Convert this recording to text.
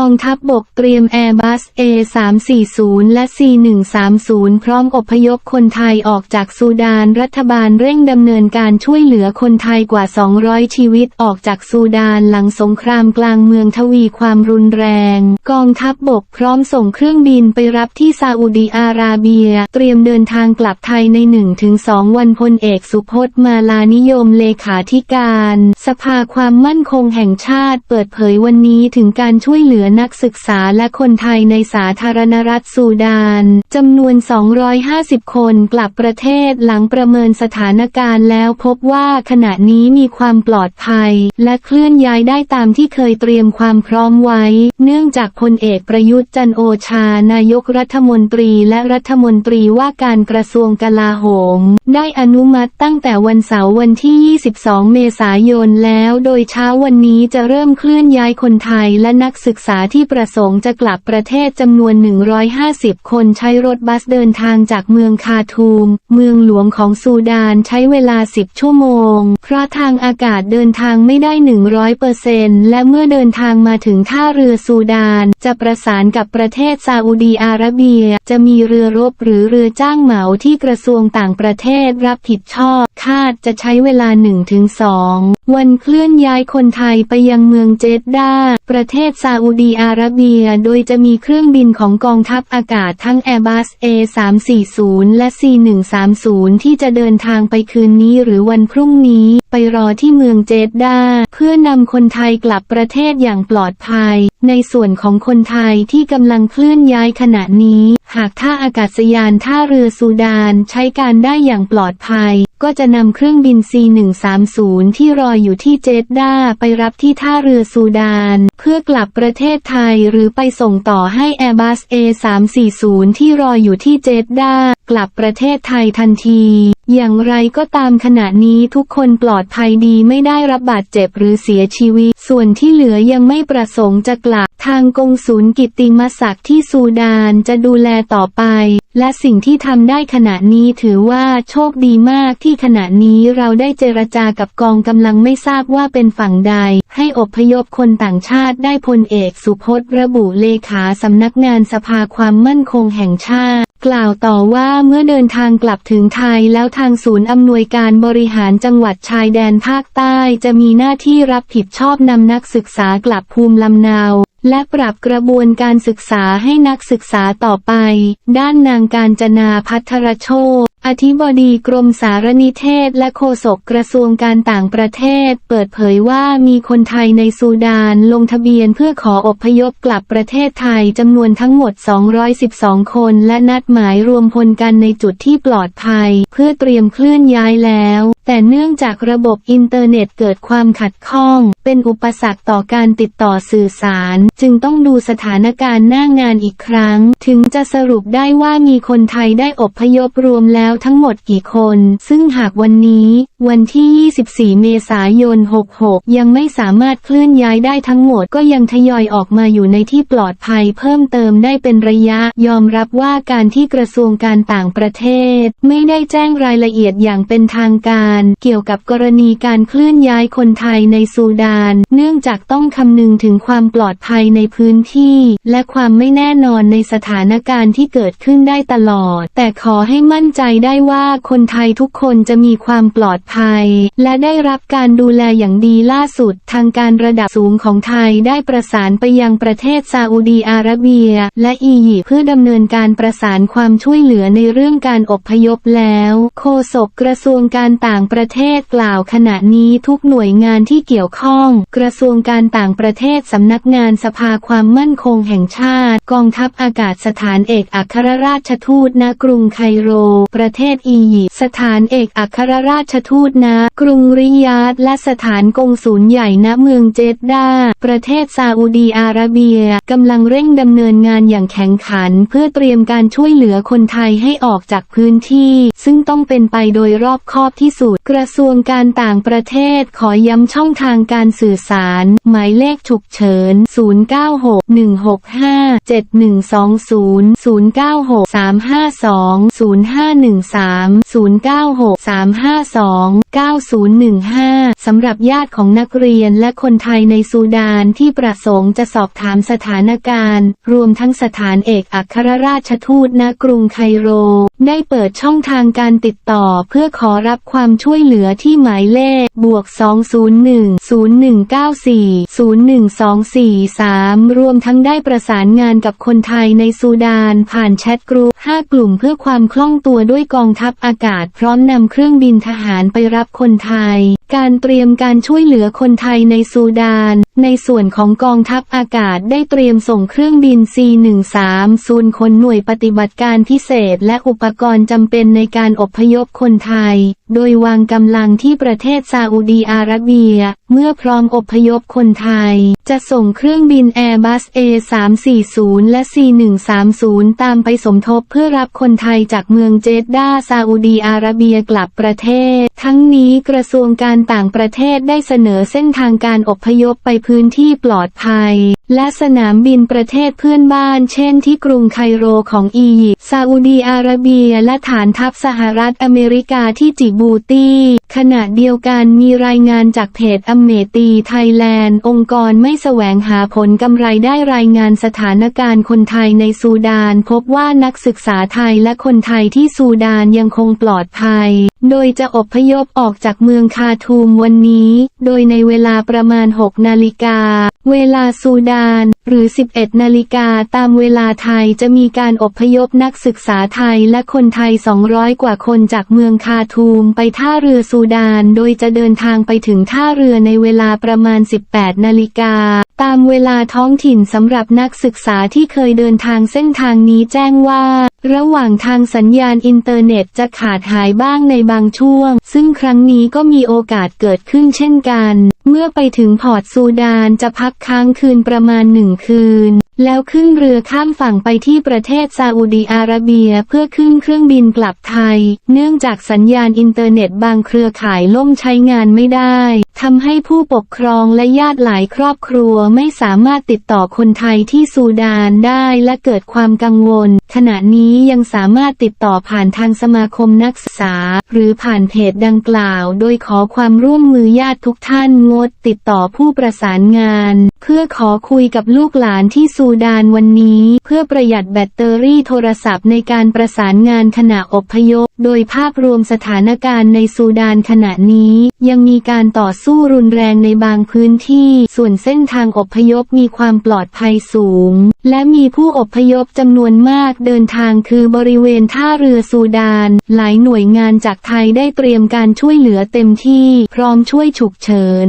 กองทัพบบกเตรียม Airbus A340 และ C130 พร้อมอพยพคนไทยออกจากซูดาน รัฐบาลเร่งดำเนินการช่วยเหลือคนไทยกว่า 200 ชีวิตออกจากซูดานหลังสงครามกลางเมืองทวีความรุนแรง กองทัพบบกพร้อมส่งเครื่องบินไปรับที่ซาอุดีอาระเบีย เตรียมเดินทางกลับไทยใน 1-2 วันพลเอกสุพจน์มาลานิยมเลขาธิการ สภาความมั่นคงแห่งชาติเปิดเผยวันนี้ถึงการช่วยเหลือนักศึกษาและคนไทยในสาธารณรัฐซูดานจำนวน 250 คนกลับประเทศหลังประเมินสถานการณ์แล้วพบว่าขณะนี้มีความปลอดภัย และเคลื่อนย้ายได้ตามที่เคยเตรียมความพร้อมไว้ เนื่องจากพลเอกประยุทธ์จันโอชานายกรัฐมนตรีและรัฐมนตรีว่าการกระทรวงกลาโหม ได้อนุมัติตั้งแต่วันเสาร์วันที่ 22 เมษายนแล้ว โดยเช้าวันนี้จะเริ่มเคลื่อนย้ายคนไทยและนักศึกษาที่ประสงค์จะกลับประเทศจำนวน 150 คนใช้รถบัสเดินทางจากเมืองคาทูม เมืองหลวงของซูดานใช้เวลา 10 ชั่วโมง เพราะทางอากาศเดินทางไม่ได้ 100%และเมื่อเดินทางมาถึงท่าเรือซูดาน จะประสานกับประเทศซาอุดีอาระเบีย จะมีเรือรบหรือเรือจ้างเหมาที่กระทรวงต่างประเทศรับผิดชอบ คาดจะใช้เวลา 1-2 วันเคลื่อนย้ายคนไทยไปยังเมืองเจดดาประเทศซาอุดีอาระเบีย โดยจะมีเครื่องบินของกองทัพอากาศทั้ง Airbus A340 และ C130 ที่จะเดินทางไปคืนนี้หรือวันพรุ่งนี้ ไปรอที่เมืองเจดดา เพื่อนำคนไทยกลับประเทศอย่างปลอดภัย ในส่วนของคนไทยที่กำลังเคลื่อนย้ายขณะนี้ หากท่าอากาศยานท่าเรือซูดานใช้การได้อย่างปลอดภัยก็จะนำเครื่องบิน C130 ที่รออยู่ที่เจดดาไปรับที่ท่าเรือซูดาน เพื่อกลับประเททศไทยหรือไปส่งต่อให้ Airbus A340 ที่รออยู่ที่เจดดากลับประเทศไทยทันที อย่างไรก็ตามขณะนี้ทุกคนปลอดภัยดีไม่ได้รับบาดเจ็บหรือเสียชีวิต ส่วนที่เหลือยังไม่ประสงค์จะกลับ ทางกงศูนย์กิตติมศักดิ์ที่ซูดานจะดูแลต่อไป และสิ่งที่ทำได้ขณะนี้ถือว่าโชคดีมากที่ขณะนี้เราได้เจรจากับกองกำลังไม่ทราบว่าเป็นฝั่งใด ให้อพยพคนต่างชาติได้พลเอกสุพจน์ระบุเลขาสำนักงานสภาความมั่นคงแห่งชาติ กล่าวต่อว่าเมื่อเดินทางกลับถึงไทยแล้วทางศูนย์อำนวยการบริหารจังหวัดชายแดนภาคใต้จะมีหน้าที่รับผิดชอบนำนักศึกษากลับภูมิลำเนาและปรับกระบวนการศึกษาให้นักศึกษาต่อไป ด้านนางการจนาพัทรโชต อธิบดีกรมสารนิเทศและโฆษกกระทรวงการต่างประเทศ เปิดเผยว่ามีคนไทยในซูดานลงทะเบียนเพื่อขออพยพกลับประเทศไทยจำนวนทั้งหมด 212 คนและนัดหมายรวมพลกันในจุดที่ปลอดภัย เพื่อเตรียมเคลื่อนย้ายแล้ว แต่เนื่องจากระบบอินเทอร์เน็ตเกิดความขัดข้อง เป็นอุปสรรคต่อการติดต่อสื่อสาร จึงต้องดูสถานการณ์หน้างานอีกครั้ง ถึงจะสรุปได้ว่ามีคนไทยได้อพยพรวมแล้วแล้วทั้งหมดกี่คน ซึ่งหากวันนี้ วันที่ 24 เมษายน 66 ยังไม่สามารถเคลื่อนย้ายได้ทั้งหมดก็ยังทยอยออกมาอยู่ในที่ปลอดภัยเพิ่มเติมได้เป็นระยะ ยอมรับว่าการที่กระทรวงการต่างประเทศ ไม่ได้แจ้งรายละเอียดอย่างเป็นทางการ เกี่ยวกับกรณีการเคลื่อนย้ายคนไทยในซูดาน เนื่องจากต้องคำนึงถึงความปลอดภัยในพื้นที่ และความไม่แน่นอนในสถานการณ์ที่เกิดขึ้นได้ตลอด แต่ขอให้มั่นใจได้ว่าคนไทยทุกคนจะมีความปลอดภัย และได้รับการดูแลอย่างดีล่าสุด ทางการระดับสูงของไทยได้ประสานไปยังประเทศซาอุดีอาระเบีย และอียิปต์เพื่อดำเนินการประสานความช่วยเหลือในเรื่องการอบพยพแล้ว โฆษกกระทรวงการต่างประเทศกล่าวขณะนี้ทุกหน่วยงานที่เกี่ยวข้อง กระทรวงการต่างประเทศสำนักงานสภาความมั่นคงแห่งชาติ กองทัพอากาศสถานเอกอัครราชทูตณกรุงไคโรประเทศอียิปต์สถานเอกอัครราชทูตณกรุงริยาดและสถานกงศูนย์ใหญ่ณเมืองเจดดา ประเทศซาอุดีอาระเบียกำลังเร่งดำเนินงานอย่างแข็งขัน เพื่อเตรียมการช่วยเหลือคนไทยให้ออกจากพื้นที่ ซึ่งต้องเป็นไปโดยรอบคอบที่สุด กระทรวงการต่างประเทศขอย้ำช่องทางการสื่อสาร หมายเลขฉุกเฉิน 0961657120 096 352 051 096-352-9015 สำหรับญาติของนักเรียนและคนไทยในซูดานที่ประสงค์จะสอบถามสถานการณ์ รวมทั้งสถานเอกอัครราชทูตณกรุงไคโร ได้เปิดช่องทางการติดต่อเพื่อขอรับความช่วยเหลือที่หมายเลขบวก 201-0194-01243 รวมทั้งได้ประสานงานกับคนไทยในซูดานผ่านแชทกรุ๊ป5กลุ่มเพื่อความคล่องตัวด้วยกองทัพอากาศพร้อมนำเครื่องบินทหารไปรับคนไทย การเตรียมการช่วยเหลือคนไทยในซูดาน ในส่วนของกองทัพอากาศได้เตรียมส่งเครื่องบิน C-130 คนหน่วยปฏิบัติการพิเศษและอุปกรณ์จำเป็นในการอบพยพคนไทย โดยวางกำลังที่ประเทศซาอุดีอาระเบีย เมื่อพร้อมอบพยพคนไทย จะส่งเครื่องบิน Airbus A340 และ C130 ตามไปสมทบเพื่อรับคนไทยจากเมืองเจดดาซาอุดีอาระเบียกลับประเทศ ทั้งนี้กระทรวงการต่างประเทศได้เสนอเส้นทางการอพยพไปพื้นที่ปลอดภัยและสนามบินประเทศเพื่อนบ้าน เช่นที่กรุงไคโรของอียิปต์ซาอุดีอาระเบีย และฐานทัพสหรัฐอเมริกาที่จิบูตี ขณะเดียวกันมีรายงานจากเพจอเมตีไทยแลนด์ องค์กรไม่แสวงหาผลกำไรได้รายงานสถานการณ์คนไทยในซูดาน พบว่านักศึกษาไทยและคนไทยที่ซูดานยังคงปลอดภัย โดยจะอบพยพออกจากเมืองคาทูมวันนี้ โดยในเวลาประมาณ 6 นาฬิกา เวลาซูดาน หรือ 11 นาฬิกาตามเวลาไทยจะมีการอบพยพนักศึกษาไทยและคนไทย 200 กว่าคนจากเมืองคาทูมไปท่าเรือซูดาน โดยจะเดินทางไปถึงท่าเรือในเวลาประมาณ 18 นาฬิกาตามเวลาท้องถิ่นสำหรับนักศึกษาที่เคยเดินทางเส้นทางนี้แจ้งว่า ระหว่างทางสัญญาณอินเทอร์เน็ตจะขาดหายบ้างในบางช่วง ซึ่งครั้งนี้ก็มีโอกาสเกิดขึ้นเช่นกัน เมื่อไปถึงพอร์ตซูดานจะพักค้างคืนประมาณหนึ่งคืนแล้วขึ้นเรือข้ามฝั่งไปที่ประเทศซาอุดีอาระเบียเพื่อขึ้นเครื่องบินกลับไทย เนื่องจากสัญญาณอินเทอร์เน็ตบางเครือข่ายล่มใช้งานไม่ได้ทำให้ผู้ปกครองและญาติหลายครอบครัวไม่สามารถติดต่อคนไทยที่ซูดานได้และเกิดความกังวล ขณะนี้ยังสามารถติดต่อผ่านทางสมาคมนักศึกษา หรือผ่านเพจดังกล่าว โดยขอความร่วมมือญาติทุกท่านงด ติดต่อผู้ประสานงาน เพื่อขอคุยกับลูกหลานที่ซููดานวันนี้ เพื่อประหยัดแบตเตอรี่โทรศัพท์ในการประสานงานขณะอบพยพ โดยภาพรวมสถานการณ์ในซูดานขณะนี้ ยังมีการต่อสู้รุนแรงในบางพื้นที่ ส่วนเส้นทางอบพยพมีความปลอดภัยสูง และมีผู้อบพยพจำนวนมากเดินทางคือบริเวณท่าเรือซูดาน หลายหน่วยงานจากไทยได้เตรียมการช่วยเหลือเต็มที่ พร้อมช่วยฉุกเฉิน